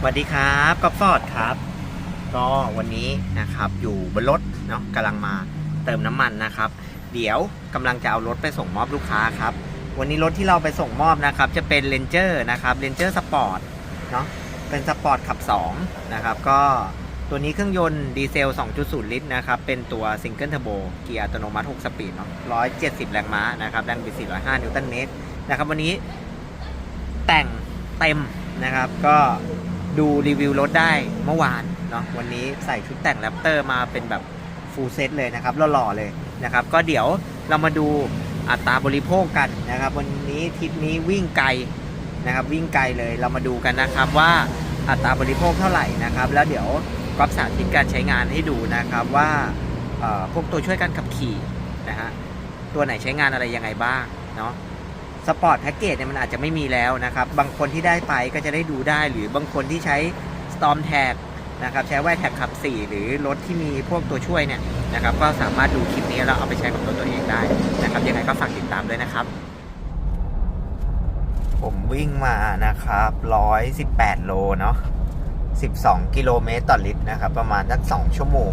สวัสดีครับก๊อฟฟอร์ดครับ ก็วันนี้นะครับอยู่บนรถเนาะกำลังมาเติมน้ำมันนะครับ เดี๋ยวกำลังจะเอารถไปส่งมอบลูกค้าครับ วันนี้รถที่เราไปส่งมอบนะครับ จะเป็น Ranger นะครับ Ranger Sport เนาะเป็นสปอร์ตขับ2นะครับก็ตัวนี้เครื่องยนต์ดีเซล 2.0 ลิตรนะครับ เป็นตัวซิงเกิลเทอร์โบเกียร์อัตโนมัติ 6 สปีดเนาะ170 แรงม้านะครับแรงบิด 405 นิวตันเมตรนะครับ วันนี้แต่งเต็มนะครับ ก็ ดูรีวิวรถได้เมื่อวานเนาะวันนี้ใส่ชุดแต่งแรปเตอร์มาเป็นแบบฟูลเซตเลยนะครับหล่อๆเลยนะครับ ก็เดี๋ยวเรามาดูอัตราบริโภคกันนะครับ วันนี้ทริปนี้วิ่งไกลนะครับ วิ่งไกลเลยเรามาดูกันนะครับว่าอัตราบริโภคเท่าไหร่นะครับ แล้วเดี๋ยวก๊อฟสาธิตการใช้งานให้ดูนะครับว่าเอ่อพวกตัวช่วยการขับขี่นะฮะตัวไหนใช้งานอะไรยังไงบ้างเนาะ สปอร์ตแพ็กเกจเนี่ยมันอาจจะไม่มีแล้วนะครับ บางคนที่ได้ไปก็จะได้ดูได้ หรือบางคนที่ใช้ Storm Tag นะครับใช้ไวแท็กขับ 4 หรือรถที่มีพวกตัวช่วยเนี่ยนะครับก็สามารถดูคลิปนี้แล้วเอาไปใช้กับตัวตัวเองได้นะครับยังไงก็ฝากติดตามด้วยนะครับ ผมวิ่งมานะครับ 118 โลเนาะ12 กิโลเมตรต่อลิตรนะครับ ประมาณสัก2ชั่วโมง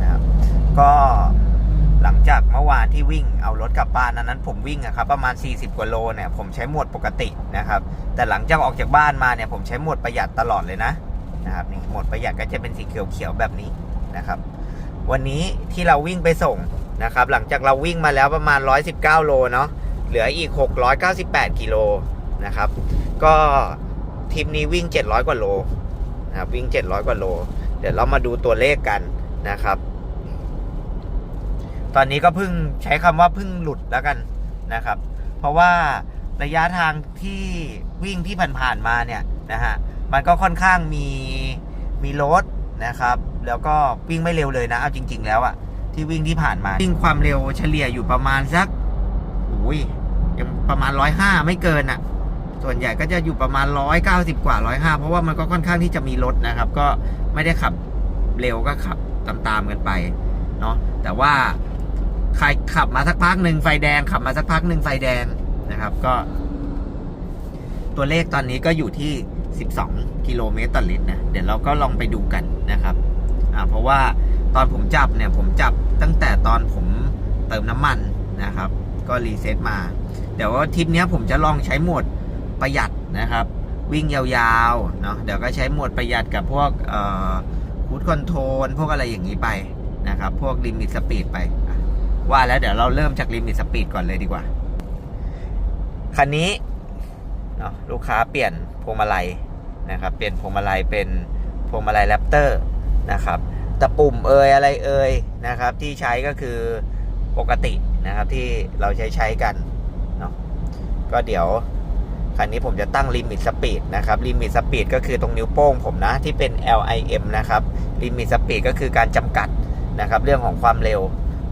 นะครับก็ หลังจากเมื่อวานที่วิ่งเอารถกลับบ้านนั้นนั้น ผมวิ่งอะครับประมาณ 40 กว่าโลเนี่ยผมใช้หมวดปกตินะครับ แต่หลังจากออกจากบ้านมาเนี่ยผมใช้หมวดประหยัดตลอดเลยนะนะครับนี่หมวดประหยัดก็จะเป็นสีเขียวๆแบบนี้นะครับ วันนี้ที่เราวิ่งไปส่งนะครับ หลังจากเราวิ่งมาแล้วประมาณ 119 โลเนาะเหลืออีก 698 กิโลนะครับ ก็ทริปนี้วิ่ง 700 กว่าโลนะครับวิ่ง 700 กว่าโล เดี๋ยวเรามาดูตัวเลขกันนะครับ ตอนนี้ก็เพิ่งใช้คำว่าเพิ่งหลุดแล้วกันนะครับ เพราะว่าระยะทางที่วิ่งที่ผ่านๆมาเนี่ยนะฮะมันก็ค่อนข้างมีมีรถนะครับ แล้วก็วิ่งไม่เร็วเลยนะเอาจริง ๆ แล้วอะที่วิ่งที่ผ่านมาวิ่งความเร็วเฉลี่ยอยู่ประมาณสักอุ้ยยังประมาณร้อยห้าไม่เกินอะส่วนใหญ่ก็จะอยู่ประมาณร้อยเก้าสิบกว่าร้อยห้าเพราะว่ามันก็ค่อนข้างที่จะมีรถนะครับ ก็ไม่ได้ขับเร็วก็ขับตามๆกันไปเนาะแต่ว่า ใครขับมาสักพักหนึ่งไฟแดงขับมาสักพักหนึ่งไฟแดงนะครับ ก็ ตัวเลขตอนนี้ก็อยู่ที่ 12 กิโลเมตรต่อลิตรนะเดี๋ยวเราก็ลองไปดูกันนะครับอ่าเพราะว่าตอนผมจับเนี่ย ผมจับตั้งแต่ตอนผมเติมน้ำมันนะครับ ก็รีเซ็ตมา เดี๋ยวว่าทริปนี้ผมจะลองใช้โหมดประหยัดนะครับ วิ่งยาวๆเนาะเดี๋ยวก็ใช้โหมดประหยัดกับพวกคูดคอนโทรลพวกอะไรอย่างนี้ไปนะครับ พวกลิมิตสปีดไป ว่าแล้วเดี๋ยวเราเริ่มจากลิมิตสปีดก่อนเลยดีกว่า คันนี้เนาะลูกค้าเปลี่ยนพวงมาลัยนะครับ เปลี่ยนพวงมาลัยเป็นพวงมาลัยแรปเตอร์นะครับตะปุ่มเอยอะไรเอยนะครับที่ใช้ก็คือปกตินะครับที่เราใช้ใช้กันเนาะก็เดี๋ยวคันนี้ผมจะตั้งลิมิตสปีดนะครับลิมิตสปีดก็คือตรงนิ้วโป้งผมนะที่เป็น LIM นะครับลิมิตสปีดก็คือการจำกัดนะครับเรื่องของความเร็ว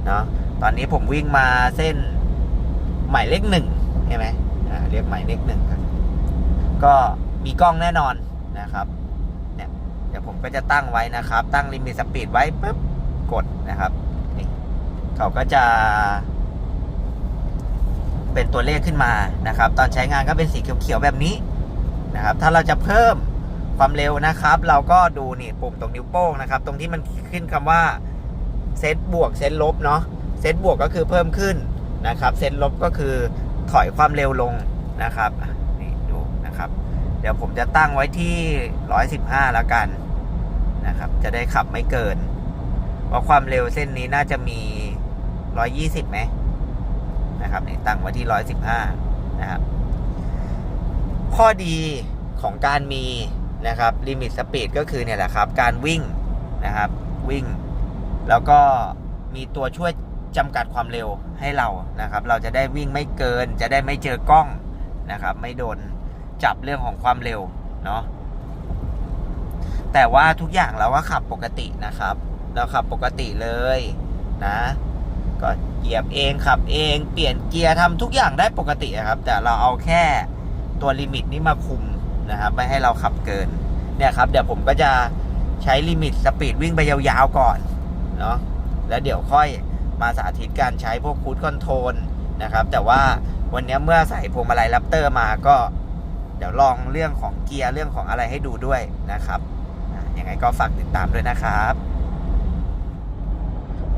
เนาะ ตอนนี้ผมวิ่งมาเส้นหมายเลขหนึ่งใช่ไหมเรียกหมายเลขหนึ่งครับก็มีกล้องแน่นอนนะครับเนี่ยเดี๋ยวผมก็จะตั้งไว้นะครับ ตั้งลิมิตสปีดไว้ปุ๊บกดนะครับนี่เขาก็จะเป็นตัวเลขขึ้นมานะครับ ตอนใช้งานก็เป็นสีเขียวๆแบบนี้นะครับ ถ้าเราจะเพิ่มความเร็วนะครับ เราก็ดูนี่ปุ่มตรงนิ้วโป้งนะครับ ตรงที่มันขึ้นคำว่าเซตบวกเซตลบเนาะ เซตบวกก็คือเพิ่มขึ้นนะครับ เซตลบก็คือถอยความเร็วลงนะครับนี่ดูนะครับ เดี๋ยวผมจะตั้งไว้ที่ 115 แล้วกันนะครับ จะได้ขับไม่เกิน เพราะความเร็วเส้นนี้น่าจะมี 120ไหมนะครับนี่ตั้งไว้ที่ 115 นะครับ ข้อดีของการมีนะครับลิมิตสปีดก็คือเนี่ยแหละครับ การวิ่งนะครับวิ่ง แล้วก็มีตัวช่วย จำกัดความเร็วให้เรานะครับ เราจะได้วิ่งไม่เกิน จะได้ไม่เจอกล้องนะครับ ไม่โดนจับเรื่องของความเร็วเนาะแต่ว่าทุกอย่างเราก็ขับปกตินะครับ เราขับปกติเลยนะ ก็เหยียบเองขับเองเปลี่ยนเกียร์ทำทุกอย่างได้ปกติครับ แต่เราเอาแค่ตัวลิมิตนี้มาคุมนะครับไม่ให้เราขับเกินเนี่ยครับ เดี๋ยวผมก็จะใช้ลิมิตสปีดวิ่งไปยาวๆก่อนเนาะแล้วเดี๋ยวค่อย มาสาธิตการใช้พวกคูดคอนโทรลนะครับ แต่ว่าวันนี้เมื่อใส่พวงมาลัยแรปเตอร์มาก็ เดี๋ยวลองเรื่องของเกียร์เรื่องของอะไรให้ดูด้วยนะครับอะยังไงก็ฝากติดตามด้วยนะครับ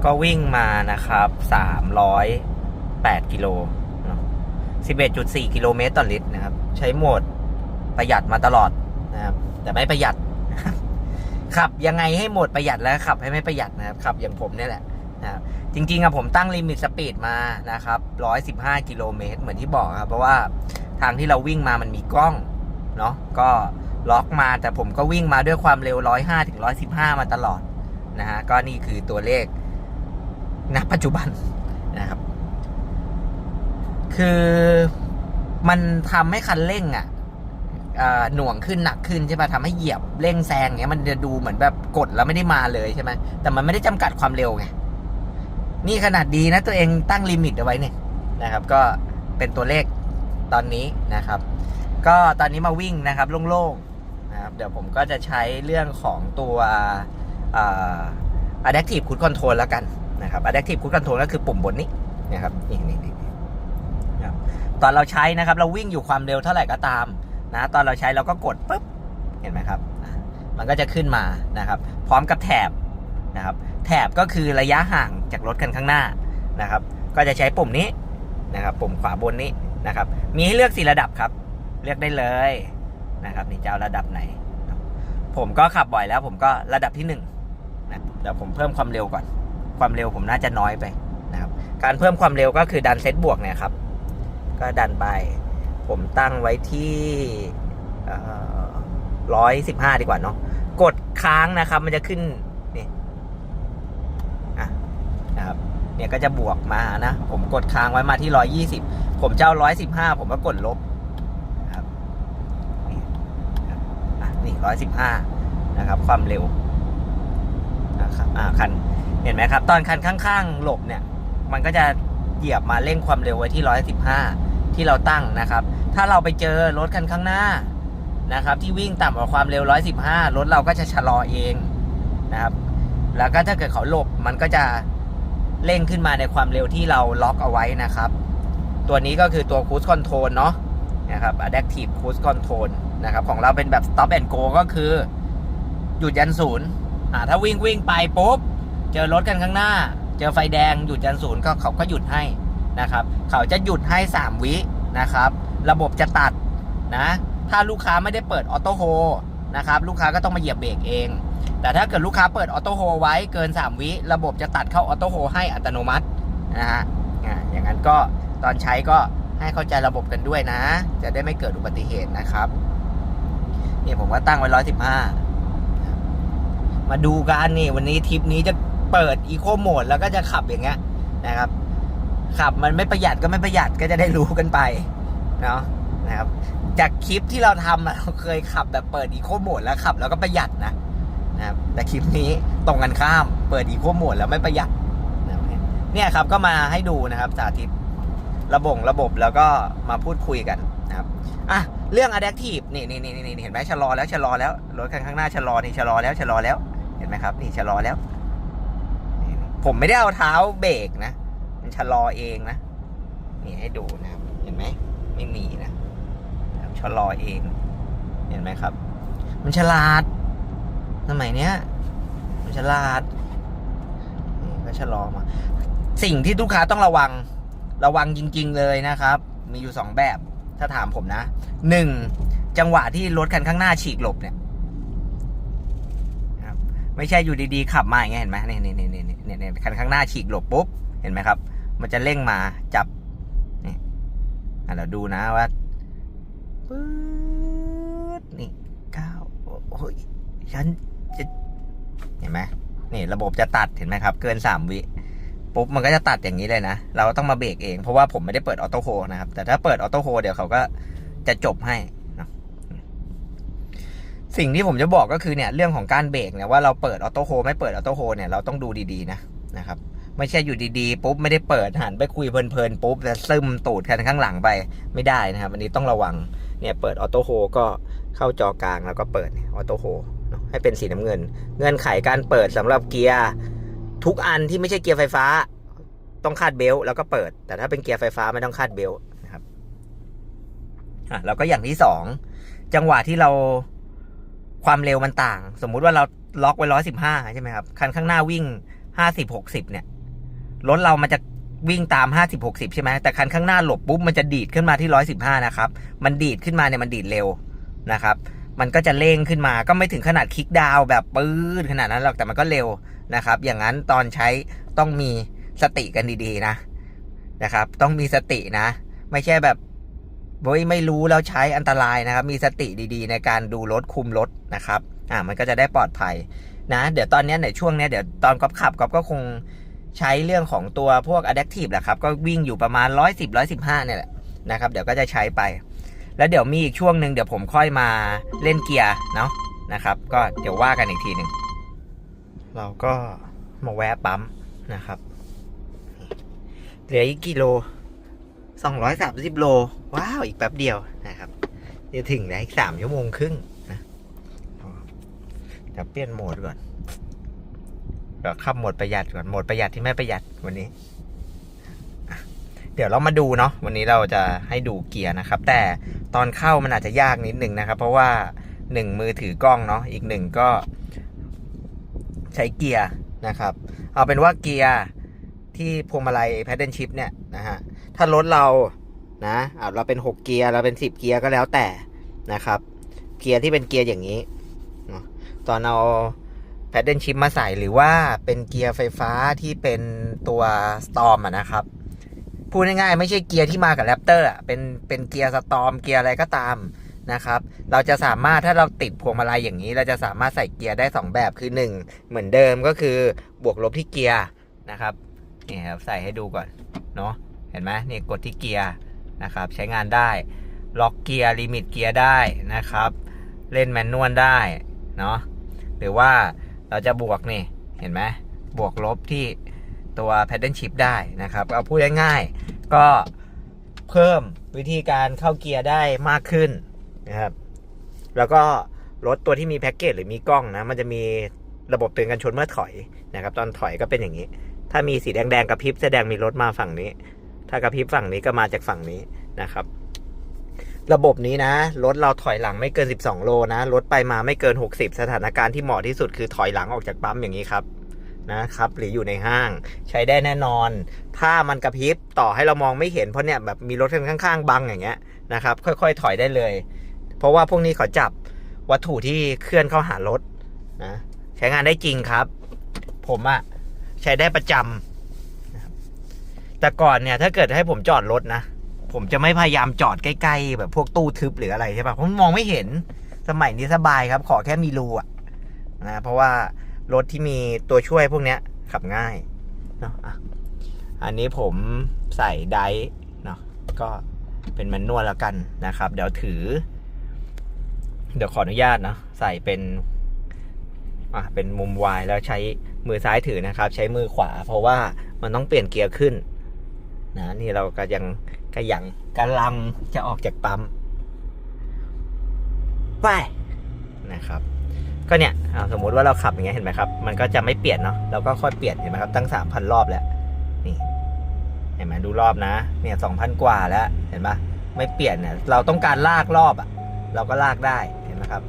ก็วิ่งมานะครับ 308กิโลเนอะ11.4 กิโลเมตรต่อลิตรนะครับ ใช้โหมดประหยัดมาตลอดนะครับ แต่ไม่ประหยัดขับยังไงให้โหมดประหยัดแล้วขับให้ไม่ประหยัดนะครับขับอย่างผมเนี่ยแหละ จริงๆอะผมตั้งลิมิตสปีดมานะครับ115กิโลเมตรเหมือนที่บอกครับ เพราะว่าทางที่เราวิ่งมามันมีกล้องเนาะก็ล็อกมาแต่ผมก็วิ่งมาด้วยความเร็ว 105ถึง115 มาตลอดนะฮะก็นี่คือตัวเลขณปัจจุบันนะครับ คือมันทำให้คันเร่งอะหน่วงขึ้นหนักขึ้นใช่ป่ะทำให้เหยียบเร่งแซงเงี้ยมันจะดูเหมือนแบบกดแล้วไม่ได้มาเลยใช่ไหมแต่มันไม่ได้จำกัดความเร็วไง นี่ขนาดดีนะตัวเองตั้งลิมิตเอาไว้เนี่ยนะครับ ก็เป็นตัวเลขตอนนี้นะครับ ก็ตอนนี้มาวิ่งนะครับโล่งๆนะครับเดี๋ยวผมก็จะใช้เรื่องของตัวอ่อ adaptive cruise control แล้วกันนะครับ adaptive cruise control ก็คือปุ่มบนนี้นะครับนี่นี่นี่นะครับตอนเราใช้นะครับ เราวิ่งอยู่ความเร็วเท่าไหร่ก็ตามนะตอนเราใช้เราก็กดปุ๊บเห็นไหมครับ มันก็จะขึ้นมานะครับ พร้อมกับแถบนะครับ แถบก็คือระยะห่างจากรถคันข้างหน้านะครับ ก็จะใช้ปุ่มนี้นะครับ ปุ่มขวาบนนี้นะครับ มีให้เลือกสี่ระดับครับ เลือกได้เลยนะครับนี่จะเอาระดับไหน ผมก็ขับบ่อยแล้ว ผมก็ระดับที่หนึ่งนะเดี๋ยวผมเพิ่มความเร็วก่อน ความเร็วผมน่าจะน้อยไปนะครับ การเพิ่มความเร็วก็คือดันเซตบวกเนี่ยครับ ก็ดันไป ผมตั้งไว้ที่ร้อยสิบห้าดีกว่าเนาะ กดค้างนะครับ มันจะขึ้น นะครับเนี่ยก็จะบวกมานะ ผมกดค้างไว้มาที่ร้อยี่สิบผมจะเอาร้อยสิบห้าผมก็กดลบนะครับนี่นะครับอะนี่ร้อยสิบห้านะครับ ความเร็วนะครับอ่าคันเห็นไหมครับ ตอนคันข้างๆหลบเนี่ย มันก็จะเหยียบมาเร่งความเร็วไว้ที่ 115 ที่เราตั้งนะครับ ถ้าเราไปเจอรถคันข้างหน้านะครับ ที่วิ่งต่ำกว่าความเร็ว 115 รถเราก็จะชะลอเองนะครับ แล้วก็ถ้าเกิดเขาหลบมันก็จะ เร่งขึ้นมาในความเร็วที่เราล็อกเอาไว้นะครับ ตัวนี้ก็คือตัว Cruise Control เนาะนะครับ Adaptive Cruise Control นะครับ ของเราเป็นแบบ Stop and Go ก็คือ หยุดยันศูนย์อ่าถ้าวิ่งวิ่งไปปุ๊บ เจอรถกันข้างหน้า เจอไฟแดงหยุดยันศูนย์ก็เขาก็หยุดให้นะครับ เขาจะหยุดให้ 3 วินะครับ ระบบจะตัดนะ ถ้าลูกค้าไม่ได้เปิดออโต้โฮนะครับ ลูกค้าก็ต้องมาเหยียบเบรกเอง แต่ถ้าเกิดลูกค้าเปิดออโต้โฮไว้เกิน 3 วิระบบจะตัดเข้าออโต้โฮให้อัตโนมัตินะฮะอย่างนั้นก็ตอนใช้ก็ให้เข้าใจระบบกันด้วยนะ จะได้ไม่เกิดอุบัติเหตุนะครับนี่ผมก็ตั้งไว้ร้อยสิบห้ามาดูกันนี่วันนี้ทริปนี้จะเปิดอีโคโหมดแล้วก็จะขับอย่างเงี้ยนะครับ ขับมันไม่ประหยัดก็ไม่ประหยัดก็จะได้รู้กันไปเนาะนะครับ จากคลิปที่เราทำอะเราเคยขับแบบเปิดอีโคโหมดแล้วขับ แล้วก็ประหยัดนะ นะครับแต่คลิปนี้ตรงกันข้ามเปิดอีโคโหมดแล้วไม่ประหยัดเนี่ยครับก็มาให้ดูนะครับสาธิตระบบระบบแล้วก็มาพูดคุยกันนะครับอะเรื่อง adaptive นี่นี่นี่นี่เห็นไหมชะลอแล้วชะลอแล้วรถคันข้างหน้าชะลอนี่ชะลอแล้วชะลอแล้วเห็นไหมครับ นี่ชะลอแล้ว ผมไม่ได้เอาเท้าเบรกนะ มันชะลอเองนะนี่ให้ดูนะครับ เห็นไหมไม่มีนะชะลอเอง เห็นไหมครับ มันฉลาด สมัยเนี้ยมันฉลาดนี่ก็ชะลอมาสิ่งที่ลูกค้าต้องระวัง ระวังจริง ๆ เลยนะครับ มีอยู่สองแบบถ้าถามผมนะหนึ่งจังหวะที่รถคันข้างหน้าฉีกหลบเนี่ยไม่ใช่อยู่ดีๆขับมาอย่างเงี้ยเห็นไหมเนี่ยเนี่นี่นี่นี่นี่ยคันข้างหน้าฉีกหลบปุ๊บเห็นไหมครับ มันจะเร่งมาจับนี่อะเราดูนะว่าปึ๊ดนี่เก้าโอ้ยฉัน เห็นไหมนี่ระบบจะตัดเห็นไหมครับ เกินสามวิปุ๊บมันก็จะตัดอย่างนี้เลยนะ เราต้องมาเบรกเองเพราะว่าผมไม่ได้เปิดออโต้โฮนะครับ แต่ถ้าเปิดออโต้โฮเดี๋ยวเขาก็จะจบให้สิ่งที่ผมจะบอกก็คือเนี่ยเรื่องของการเบรกเนี่ยว่าเราเปิดออโต้โฮไม่เปิดออโต้โฮเนี่ยเราต้องดูดีๆนะนะครับ ไม่ใช่อยู่ดีๆปุ๊บไม่ได้เปิดหันไปคุยเพลินๆปุ๊บแต่ซึมตูดกันข้างหลังไปไม่ได้นะครับอันนี้ต้องระวังเนี่ยเปิดออโต้โฮก็เข้าจอกลางแล้วก็เปิดออโต้โฮ ให้เป็นสีน้ำเงิน เงื่อนไขการเปิดสำหรับเกียร์ทุกอันที่ไม่ใช่เกียร์ไฟฟ้า ต้องคาดเบลต์แล้วก็เปิด แต่ถ้าเป็นเกียร์ไฟฟ้าไม่ต้องคาดเบลต์นะครับอะแล้วก็อย่างที่สองจังหวะที่เราความเร็วมันต่าง สมมุติว่าเราล็อกไว้ร้อยสิบห้าใช่ไหมครับคันข้างหน้าวิ่งห้าสิบหกสิบเนี่ยรถเรามันจะวิ่งตามห้าสิบหกสิบใช่ไหมแต่คันข้างหน้าหลบปุ๊บมันจะดีดขึ้นมาที่ร้อยสิบห้านะครับ มันดีดขึ้นมาเนี่ยมันดีดเร็วนะครับ มันก็จะเร่งขึ้นมาก็ไม่ถึงขนาดคลิกดาวแบบปื้ดขนาดนั้นหรอกแต่มันก็เร็วนะครับ อย่างนั้นตอนใช้ต้องมีสติกันดีๆนะนะครับ ต้องมีสตินะ ไม่ใช่แบบโอ้ยไม่รู้แล้วใช้อันตรายนะครับ มีสติดีๆ ในการดูรถคุมรถนะครับอ่ามันก็จะได้ปลอดภัยนะ เดี๋ยวตอนนี้ในช่วงเนี้ยเดี๋ยวตอนก๊อฟขับก๊อฟก็คงใช้เรื่องของตัวพวก adaptive แหละครับ ก็วิ่งอยู่ประมาณ 110 115เนี่ยแหละนะครับ เดี๋ยวก็จะใช้ไป แล้วเดี๋ยวมีอีกช่วงหนึ่งเดี๋ยวผมค่อยมาเล่นเกียร์เนาะนะครับ ก็เดี๋ยวว่ากันอีกทีหนึ่งเราก็มาแวะปั๊มนะครับเหลืออีกกี่โลสองร้อยสามสิบโล ว้าว อีกแป๊บเดียวนะครับ จะถึงแล้วอีกสามชั่วโมงครึ่งนะเดี๋ยวเปลี่ยนโหมดก่อนเดี๋ยวขับโหมดประหยัดก่อนโหมดประหยัดที่ไม่ประหยัดวันนี้ เดี๋ยวเรามาดูเนาะวันนี้เราจะให้ดูเกียร์นะครับ แต่ ตอนเข้ามันอาจจะยากนิดหนึ่งนะครับ เพราะว่าหนึ่งมือถือกล้องเนาะอีกหนึ่งก็ ใช้เกียร์นะครับ เอาเป็นว่าเกียร์ที่พวงมาลัย paddle shift เนี่ยนะฮะถ้ารถเรานะเราเป็น 6 เกียร์เราเป็น 10 เกียร์ก็แล้วแต่นะครับ เกียร์ที่เป็นเกียร์อย่างนี้ ตอนเอาแพดเดิลชิปมาใส่หรือว่าเป็นเกียร์ไฟฟ้าที่เป็นตัว Storm อะนะครับ พูดง่ายๆไม่ใช่เกียร์ที่มากับแรปเตอร์อะเป็นเป็นเกียร์สตอมเกียร์อะไรก็ตามนะครับ เราจะสามารถถ้าเราติดพวงมาลัยอย่างนี้ เราจะสามารถใส่เกียร์ได้ 2 แบบคือ 1 เหมือนเดิมก็คือบวกลบที่เกียร์นะครับนี่ครับใส่ให้ดูก่อนเนาะเห็นไหมนี่กดที่เกียร์นะครับ ใช้งานได้ล็อกเกียร์ลิมิตเกียร์ได้นะครับ เล่นแมนนวลได้เนาะหรือว่าเราจะบวกนี่เห็นไหมบวกลบที่ ตัว paddle shift ได้นะครับ เอาพูดง่ายๆก็เพิ่มวิธีการเข้าเกียร์ได้มากขึ้นนะครับ แล้วก็รถตัวที่มีแพ็กเกจหรือมีกล้องนะ มันจะมีระบบเตือนกันชนเมื่อถอยนะครับ ตอนถอยก็เป็นอย่างนี้ ถ้ามีสีแดงๆกระพริบแสดงมีรถมาฝั่งนี้ ถ้ากระพริบฝั่งนี้ก็มาจากฝั่งนี้นะครับ ระบบนี้นะ รถเราถอยหลังไม่เกิน 12 โลนะ รถไปมาไม่เกิน 60 สถานการณ์ที่เหมาะที่สุดคือถอยหลังออกจากปั๊มอย่างนี้ครับ นะครับหรืออยู่ในห้าง ใช้ได้แน่นอน ถ้ามันกระพริบต่อให้เรามองไม่เห็นเพราะเนี่ยแบบมีรถข้างๆบังอย่างเงี้ยนะครับค่อยๆ ถอยได้เลย เพราะว่าพวกนี้เขาจับวัตถุที่เคลื่อนเข้าหารถนะใช้งานได้จริงครับ ผมอะใช้ได้ประจำแต่ก่อนเนี่ยถ้าเกิดให้ผมจอดรถนะผมจะไม่พยายามจอดใกล้ๆ แบบพวกตู้ทึบหรืออะไรใช่ปะผมมองไม่เห็นสมัยนี้สบายครับ ขอแค่มีรูอะนะเพราะว่า รถที่มีตัวช่วยพวกเนี้ยขับง่ายเนาะอะอันนี้ผมใส่ไดเนาะก็เป็นแมนนวลแล้วกันนะครับ เดี๋ยวถือ เดี๋ยวขออนุญาตเนาะใส่เป็นอะเป็นมุมวายแล้วใช้มือซ้ายถือนะครับ ใช้มือขวา เพราะว่ามันต้องเปลี่ยนเกียร์ขึ้นนะนี่เราก็ยังก็ยังกำลังจะออกจากปั๊มไปนะครับ ก็เนี่ยอ่าสมมุติว่าเราขับอย่างเงี้ยเห็นไหมครับ มันก็จะไม่เปลี่ยนเนาะเราก็ค่อยเปลี่ยนเห็นไหมครับ ตั้งสามพันรอบแล้ว นี่ เห็นไหมดูรอบนะ เนี่ยสองพันกว่าแล้ว เห็นปะไม่เปลี่ยนเนี่ยเราต้องการลากรอบอะเราก็ลากได้ เห็นไหมครับ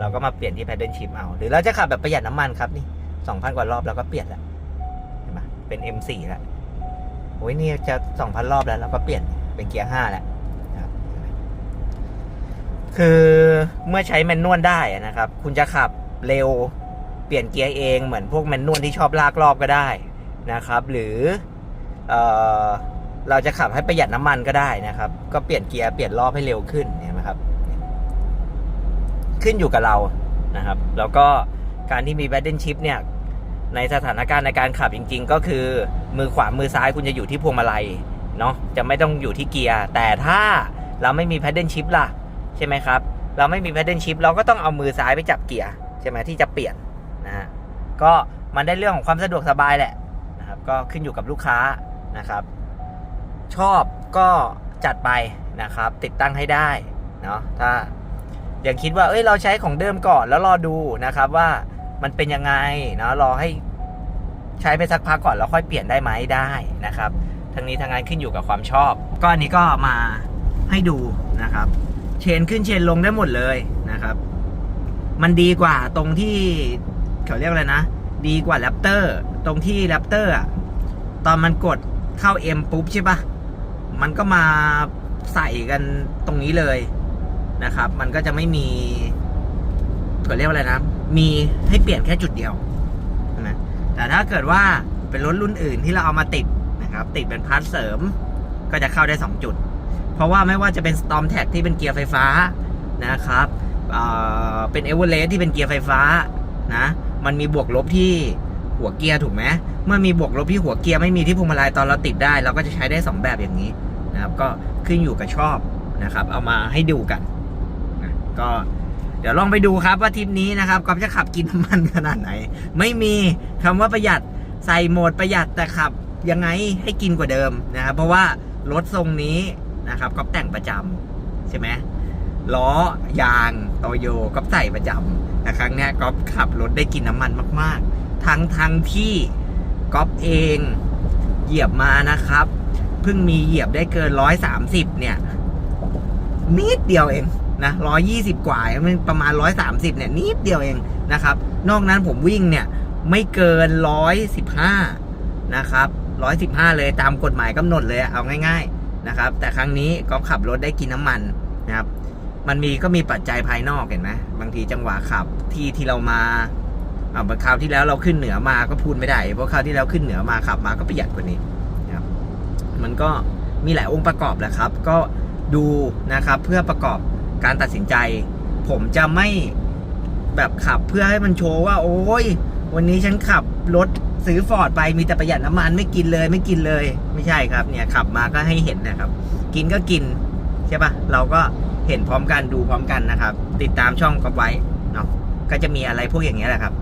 เราก็มาเปลี่ยนที่ paddle shift เอา หรือเราจะขับแบบประหยัดน้ำมันครับนี่สองพันกว่ารอบเราก็เปลี่ยนแล้ว เห็นไหมเป็น M4 แล้วโอ้ยนี่จะสองพันรอบแล้วเราก็เปลี่ยนเป็นเกียร์ห้าแล้วนะคือเมื่อใช้แมนนวลได้นะครับ คุณจะขับ เร็ว เปลี่ยนเกียร์เองเหมือนพวกแมนนวลที่ชอบลากรอบก็ได้นะครับ หรือเออเราจะขับให้ประหยัดน้ำมันก็ได้นะครับ ก็เปลี่ยนเกียร์เปลี่ยนรอบให้เร็วขึ้นเห็นไหมครับ ขึ้นอยู่กับเรานะครับ แล้วก็การที่มีแบดเดิลชิพเนี่ยในสถานการณ์ในการขับจริง ๆ ก็คือมือขวามือซ้ายคุณจะอยู่ที่พวงมาลัยเนาะจะไม่ต้องอยู่ที่เกียร์ แต่ถ้าเราไม่มีแพดเดิลชิพล่ะ ใช่ไหมครับ เราไม่มีแพดเดิลชิพเราก็ต้องเอามือซ้ายไปจับเกียร์ ใช่ไหมที่จะเปลี่ยนนะฮะก็มันได้เรื่องของความสะดวกสบายแหละนะครับก็ขึ้นอยู่กับลูกค้านะครับ ชอบก็จัดไปนะครับ ติดตั้งให้ได้เนาะถ้าอย่างคิดว่าเอ้ยเราใช้ของเดิมก่อนแล้วรอดูนะครับว่ามันเป็นยังไงเนาะรอให้ใช้ไปสักพักก่อนแล้วค่อยเปลี่ยนได้ไหมได้นะครับทั้งนี้ทั้งนั้นขึ้นอยู่กับความชอบ ก็อันนี้ก็มาให้ดูนะครับ เชนขึ้นเชนลงได้หมดเลยนะครับ มันดีกว่าตรงที่เขาเรียกอะไรนะ ดีกว่าแรปเตอร์ตรงที่แรปเตอร์อะตอนมันกดเข้า M ปุ๊บใช่ปะมันก็มาใส่กันตรงนี้เลยนะครับ มันก็จะไม่มีเขาเรียกว่าอะไรนะ มีให้เปลี่ยนแค่จุดเดียวนะแต่ถ้าเกิดว่าเป็นรถรุ่นอื่นที่เราเอามาติดนะครับ ติดเป็นพาร์ทเสริม ก็จะเข้าได้ 2 จุด เพราะว่าไม่ว่าจะเป็น Storm Tag ที่เป็นเกียร์ไฟฟ้านะครับ เอ่อเป็น e v e r e s t ที่เป็นเกียร์ไฟฟ้านะ มันมีบวกลบที่หัวเกียร์ถูกไหมเมื่อมีบวกลบที่หัวเกียร์ไม่มีที่พวงมาลัยตอนเราติดได้ เราก็จะใช้ได้ 2 แบบอย่างนี้นะครับ ก็ขึ้นอยู่กับชอบนะครับ เอามาให้ดูกันนะก็เดี๋ยวลองไปดูครับว่าทริปนี้นะครับก็จะขับกินน้ำมันขนาดไหน ไม่มีคำว่าประหยัดใส่โหมดประหยัดแต่ขับยังไงให้กินกว่าเดิมนะครับเพราะว่ารถทรงนี้นะครับก็แต่งประจำใช่ไหม ล้อยางโตโยก็ใส่ประจำแต่ครั้งนี้ยก็ขับรถได้กินน้ำมันมาก ๆ ทั้งทั้งที่ก๊อฟเองเหยียบมานะครับ เพิ่งมีเหยียบได้เกินร้อยสามสิบเนี่ยนิดเดียวเองนะร้อยยี่สิบกว่ามันประมาณร้อยสามสิบเนี่ยนิดเดียวเองนะครับ นอกนั้นผมวิ่งเนี่ยไม่เกินร้อยสิบห้านะครับร้อยสิบห้าเลยตามกฎหมายกำหนดเลยเอาง่าย ๆนะครับ แต่ครั้งนี้ก็ขับรถได้กินน้ำมันนะครับ มันมีก็มีปัจจัยภายนอกเห็นไหมบางทีจังหวะขับที่ที่เรามาอ่าคราวที่แล้วเราขึ้นเหนือมาก็พูดไม่ได้ เพราะคราวที่แล้วขึ้นเหนือมาขับมาก็ประหยัดกว่านี้นะครับมันก็มีหลายองค์ประกอบแหละครับ ก็ดูนะครับเพื่อประกอบการตัดสินใจ ผมจะไม่แบบขับเพื่อให้มันโชว์ว่า โอ้ยวันนี้ฉันขับรถซื้อฟอร์ดไปมีแต่ประหยัดน้ำมันไม่กินเลยไม่กินเลย ไม่ใช่ครับ เนี่ยขับมาก็ให้เห็นนะครับ กินก็กินใช่ปะเราก็ เห็นพร้อมกันดูพร้อมกันนะครับ ติดตามช่องก็ไว้เนาะก็จะมีอะไรพวกอย่างเงี้ยแหละครับ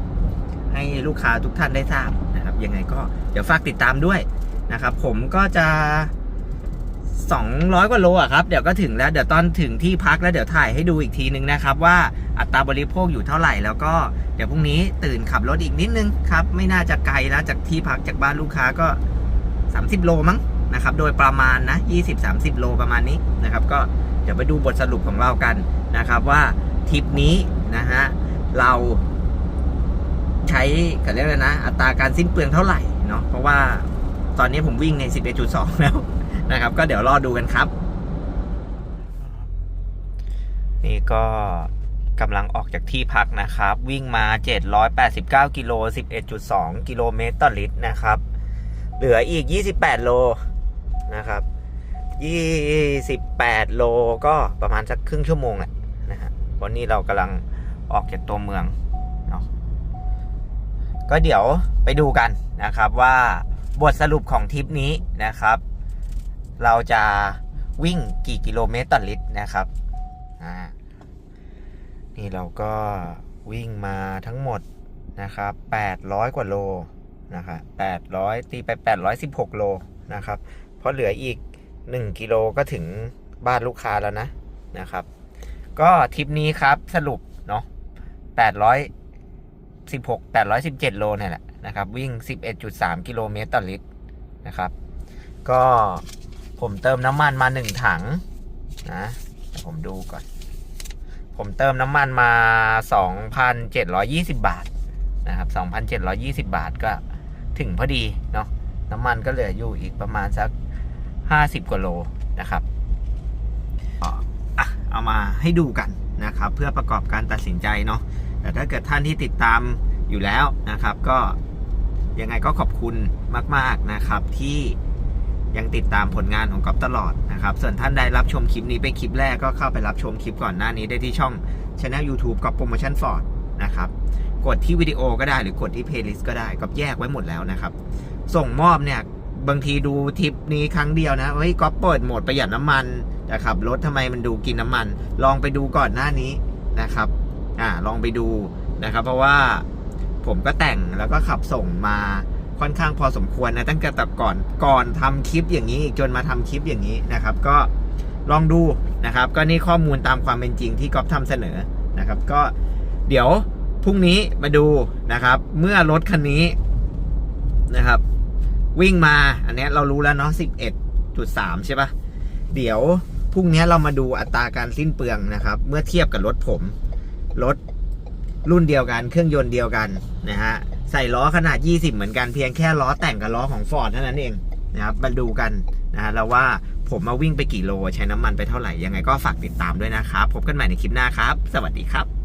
ให้ลูกค้าทุกท่านได้ทราบนะครับยังไงก็เดี๋ยวฝากติดตามด้วยนะครับ ผมก็จะ 200 กว่าโลอะครับเดี๋ยวก็ถึงแล้วเดี๋ยวตอนถึงที่พักแล้วเดี๋ยวถ่ายให้ดูอีกทีนึงนะครับ ว่าอัตราบริโภคอยู่เท่าไหร่แล้วก็เดี๋ยวพรุ่งนี้ตื่นขับรถอีกนิดนึงครับ ไม่น่าจะไกลแล้วจากที่พักจากบ้านลูกค้าก็ 30 โลมั้ง นะครับ โดยประมาณนะ 20-30 โลประมาณนี้นะครับ ก็เดี๋ยวไปดูบทสรุปของเรากันนะครับ ว่าทริปนี้นะฮะเราใช้กันเรียกอะไรนะ อัตราการสิ้นเปลืองเท่าไหร่เนาะเพราะว่าตอนนี้ผมวิ่งใน 11.2 แล้วนะครับ ก็เดี๋ยวรอดูกันครับ นี่ก็กำลังออกจากที่พักนะครับ วิ่งมา 789 กิโล 11.2 กิโลเมตรต่อลิตรนะครับ เหลืออีก 28 โล นะครับ28โลก็ประมาณสักครึ่งชั่วโมงแหละนะฮะวันนี้เรากำลังออกจากตัวเมืองเนาะก็เดี๋ยวไปดูกันนะครับว่าบทสรุปของทริปนี้นะครับ เราจะวิ่งกี่กิโลเมตรต่อลิตรนะครับอ่านี่เราก็วิ่งมาทั้งหมดนะครับ800 กว่าโลนะครับ800 ตีไป 816 โลนะครับ เพราะเหลืออีก 1 กิโลก็ถึงบ้านลูกค้าแล้วนะนะครับ ก็ทริปนี้ครับสรุปเนาะ816 817 โลเนี่ยแหละนะครับ วิ่ง 11.3 กิโลเมตรต่อลิตรนะครับ ก็ผมเติมน้ำมันมา 1 ถังนะผมดูก่อน ผมเติมน้ำมันมา 2,720 บาทนะครับ 2,720 บาทก็ถึงพอดีเนาะน้ำมันก็เหลืออยู่อีกประมาณสัก 50 กว่าโลนะครับเอามาให้ดูกันนะครับ เพื่อประกอบการตัดสินใจเนาะแต่ถ้าเกิดท่านที่ติดตามอยู่แล้วนะครับ ก็ยังไงก็ขอบคุณมาก ๆนะครับที่ยังติดตามผลงานของก๊อฟตลอดนะครับ ส่วนท่านใดรับชมคลิปนี้เป็นคลิปแรกก็เข้าไปรับชมคลิปก่อนหน้านี้ได้ที่ช่อง channel YouTube ก๊อฟโปรโมชั่นฟอร์ดนะครับ กดที่วิดีโอก็ได้หรือกดที่เพลย์ลิสต์ก็ได้ก๊อฟแยกไว้หมดแล้วนะครับ ส่งมอบเนี่ย บางทีดูทริปนี้ครั้งเดียวนะเฮ้ยก็เปิดโหมดประหยัดน้ำมันแต่ขับรถทำไมมันดูกินน้ำมัน ลองไปดูก่อนหน้านี้นะครับ อ่าลองไปดูนะครับ เพราะว่าผมก็แต่งแล้วก็ขับส่งมาค่อนข้างพอสมควรนะตั้งแต่แต่ก่อนก่อนทำคลิปอย่างนี้อีกจนมาทำคลิปอย่างนี้นะครับ ก็ลองดูนะครับ ก็นี่ข้อมูลตามความเป็นจริงที่ก๊อฟทำเสนอนะครับ ก็เดี๋ยวพรุ่งนี้มาดูนะครับ เมื่อรถคันนี้นะครับ วิ่งมา อันนี้เรารู้แล้วเนาะ11.3 ใช่ปะเดี๋ยวพรุ่งนี้เรามาดูอัตราการสิ้นเปลืองนะครับ เมื่อเทียบกับรถผม รถรุ่นเดียวกันเครื่องยนต์เดียวกันนะฮะใส่ล้อขนาด 20 เหมือนกันเพียงแค่ล้อแต่งกับล้อของฟอร์ดเท่านั้นเองนะครับมาดูกันนะฮะแล้วว่าผมมาวิ่งไปกี่โล ใช้น้ำมันไปเท่าไหร่ ยังไงก็ฝากติดตามด้วยนะครับ พบกันใหม่ในคลิปหน้าครับ สวัสดีครับ